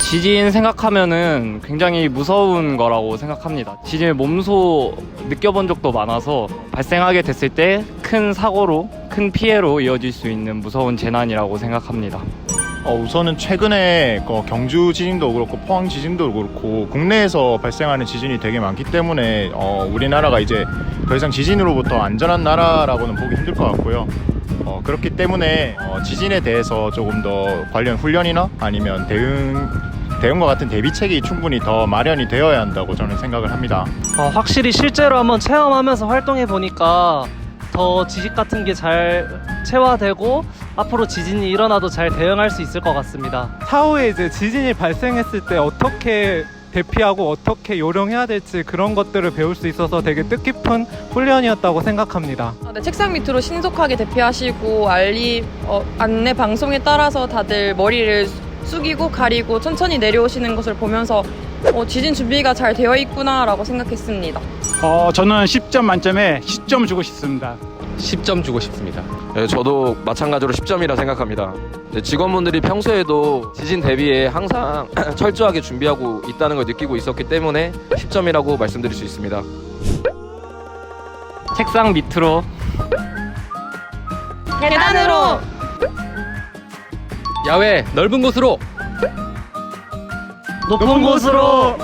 지진 생각하면은 굉장히 무서운 거라고 생각합니다. 지진을 몸소 느껴본 적도 많아서 발생하게 됐을 때 큰 사고로 큰 피해로 이어질 수 있는 무서운 재난이라고 생각합니다. 어, 우선은 최근에 그 경주 지진도 그렇고 포항 지진도 그렇고 국내에서 발생하는 지진이 되게 많기 때문에 어, 우리나라가 이제 더 이상 지진으로부터 안전한 나라라고는 보기 힘들 것 같고요. 어, 그렇기 때문에 어, 지진에 대해서 조금 더 관련 훈련이나 아니면 대응 대응과 같은 대비책이 충분히 더 마련이 되어야 한다고 저는 생각을 합니다. 어, 확실히 실제로 한번 체험하면서 활동해 보니까 더 지식 같은 게 잘 체화되고 앞으로 지진이 일어나도 잘 대응할 수 있을 것 같습니다. 차후에 이제 지진이 발생했을 때 어떻게 대피하고 어떻게 요령해야 될지 그런 것들을 배울 수 있어서 되게 뜻깊은 훈련이었다고 생각합니다. 아, 네, 책상 밑으로 신속하게 대피하시고 알리 어, 안내 방송에 따라서 다들 머리를 숙이고 가리고 천천히 내려오시는 것을 보면서 어, 지진 준비가 잘 되어 있구나라고 생각했습니다. 어, 저는 10점 만점에 10점 주고 싶습니다. 10점 주고 싶습니다. 네, 저도 마찬가지로 10점이라 생각합니다. 네, 직원분들이 평소에도 지진 대비에 항상 철저하게 준비하고 있다는 걸 느끼고 있었기 때문에 10점이라고 말씀드릴 수 있습니다. 책상 밑으로 계단으로 야외 넓은 곳으로 높은 곳으로